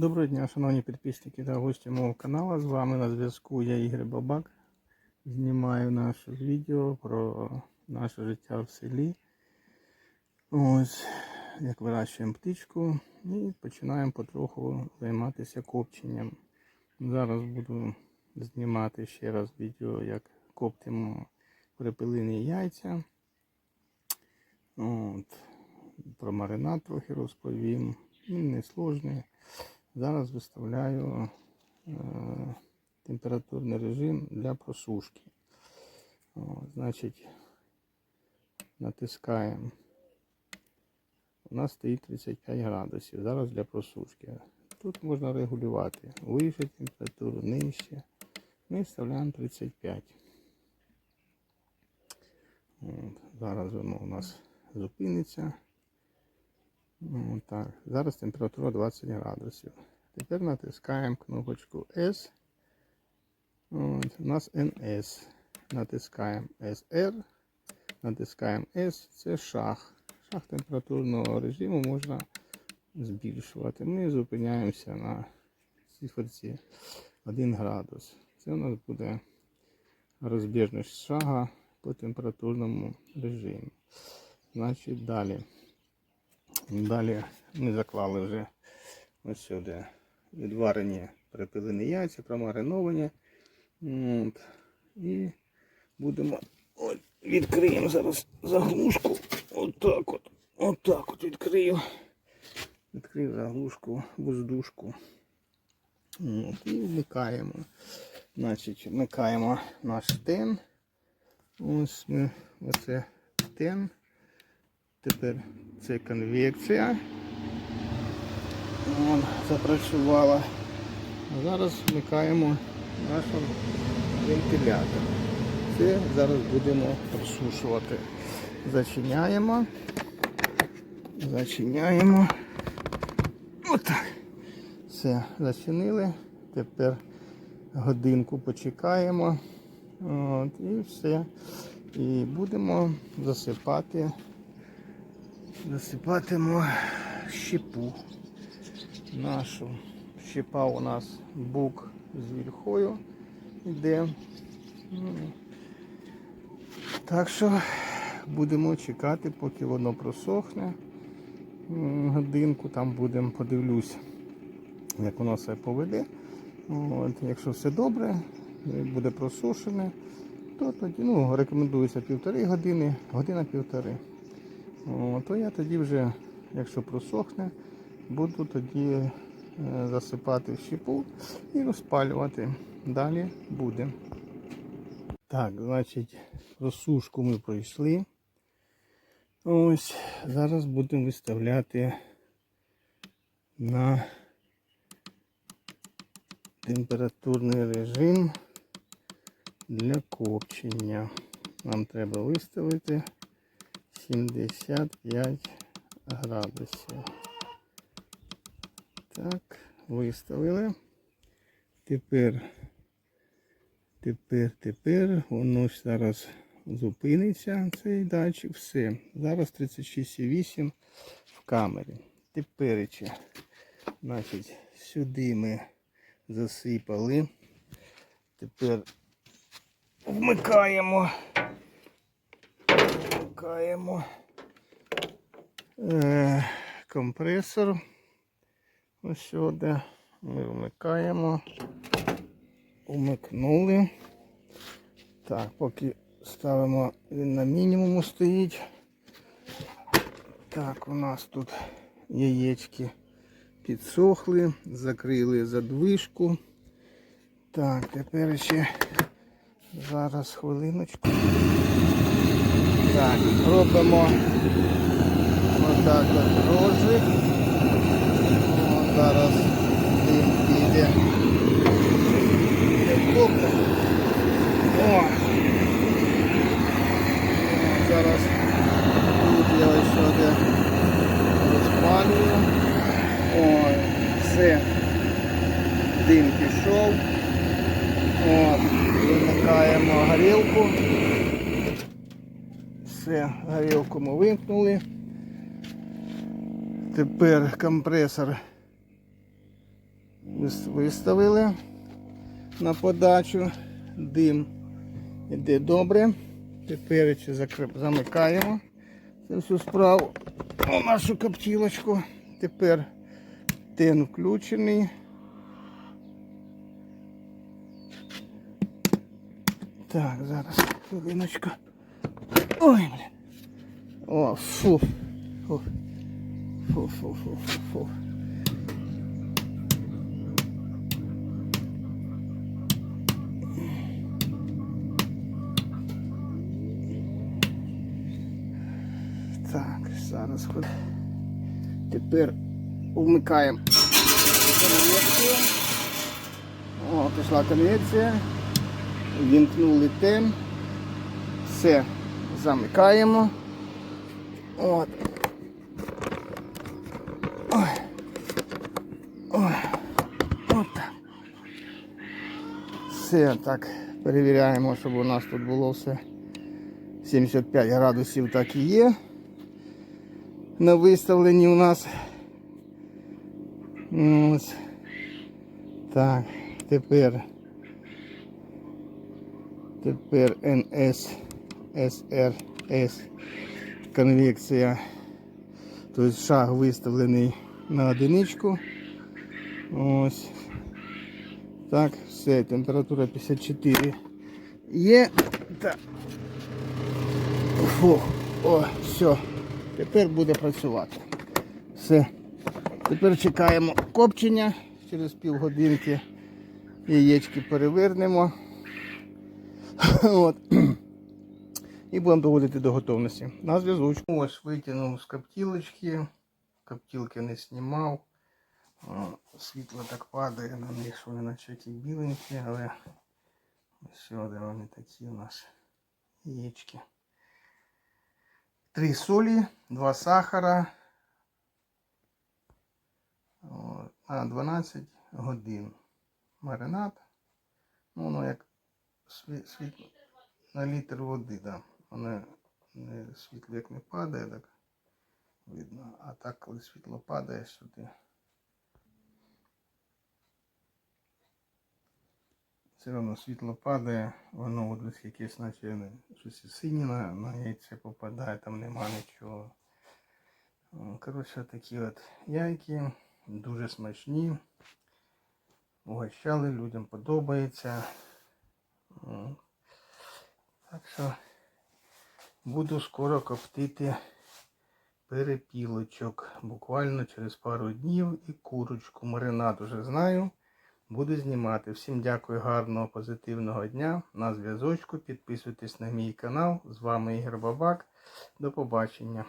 Доброго дня, шановні підписники та гості мого каналу. З вами на зв'язку я Ігор Бабак. Знімаю наше відео про наше життя в селі. Ось як вирощуємо птичку і починаємо потроху займатися копченням. Зараз буду знімати ще раз відео, як коптимо перепелині яйця. От. Про маринад трохи розповім. Він не сложний. Зараз виставляю е, температурний режим для просушки. Значить, натискаємо. У нас стоїть 35 градусів. Зараз для просушки. Тут можна регулювати вище температуру, нижче. Ми вставляємо 35. От, зараз воно у нас зупиниться. Ну, так, зараз температура 20 градусів. Тепер натискаємо кнопочку S. От, у нас NS. Натискаємо SR. Натискаємо S. Це шаг. Шаг температурного режиму можна збільшувати. Ми зупиняємося на циферці 1 градус. Це у нас буде розбіжність шага по температурному режимі. Значить, далі. Далі ми заклали вже ось сюди відварені перепилені яйця, промариновані. От. І будемо от, відкриємо зараз заглушку. Отак от. Отак от відкрию. Відкрию заглушку, воздушку. От, і вмикаємо. Значить, вмикаємо наш тен. Ось ми оце тен. Тепер це конвекція. Вон, запрацювала. А зараз вмикаємо наш вентилятор. Це зараз будемо просушувати. Зачиняємо. Зачиняємо. Отак. Все, зачинили. Тепер годинку почекаємо. От, і все. І будемо засипати засипатимо щепу нашу. Щепа у нас бук з вільхою йде. Ну, Так що будемо чекати, поки воно просохне. Годинку там будемо, подивлюсь, як воно себе поведе. От, якщо все добре, буде просушене, то тоді ну, рекомендується півтори години, година-півтори. О, то я тоді вже, якщо просохне, буду тоді е, засипати щепу і розпалювати. Далі буде. Так, значить, просушку ми пройшли. Ось, зараз будемо виставляти на температурний режим для копчення. Нам треба виставити 75 градусів. Так, виставили. Тепер, тепер, тепер воно зараз зупиниться, цей датчик. Все. Зараз 36,8 в камері. Тепер, значить, сюди ми засипали. Тепер вмикаємо вмикаємо е, компресор. Ось сюди ми вмикаємо. Умикнули. Так, поки ставимо, він на мінімуму стоїть. Так, у нас тут яєчки підсохли, закрили задвижку. Так, тепер ще зараз хвилиночку. Так, робимо отак от рожик. О, зараз дим піде. О! Зараз тут я ось сюди розпалюю. Ой, все. Дим пішов. От, вимикаємо горілку. Все, горілку ми вимкнули. Тепер компресор Виставили на подачу. Дим іде добре. Тепер замикаємо цю всю справу у нашу коптілочку. Тепер тен включений. Так, зараз хвилиночку. Ой, блін. О, фу. Фу. Фу, фу, фу, фу. Так, зараз ход. Тепер вмикаємо. О, пішла конвекція. Вімкнули тем. Все, замикаємо. От. Ой. Ой. От так. Все, так, перевіряємо, щоб у нас тут було все 75 градусів так і є. На виставленні у нас. Ось. Так, тепер. Тепер НС СРС конвекція. Тобто шаг виставлений на одиничку. Ось. Так, все, температура 54 є. Так. Фу. О, все. Тепер буде працювати. Все. Тепер чекаємо копчення. Через півгодинки яєчки перевернемо. От. І будемо доводити до готовності. На зв'язочку. Ось витягнув з коптілочки. Коптілки не знімав. Світло так падає на них, що вони наче які біленькі, але ось де вони такі у нас яєчки. Три солі, два сахара. На 12 годин. Маринад. Ну, воно як світ на літр води, да. Воно не, світло як не падає, так видно. А так, коли світло падає сюди. Все одно світло падає, воно от ось якесь наче щось синє на, на яйце попадає, там нема нічого. Коротше, такі от яйки, дуже смачні. Угощали, людям подобається. Так що буду скоро коптити перепілочок. Буквально через пару днів і курочку. Маринад уже знаю. Буду знімати. Всім дякую, гарного, позитивного дня. На зв'язочку. Підписуйтесь на мій канал. З вами Ігор Бабак. До побачення.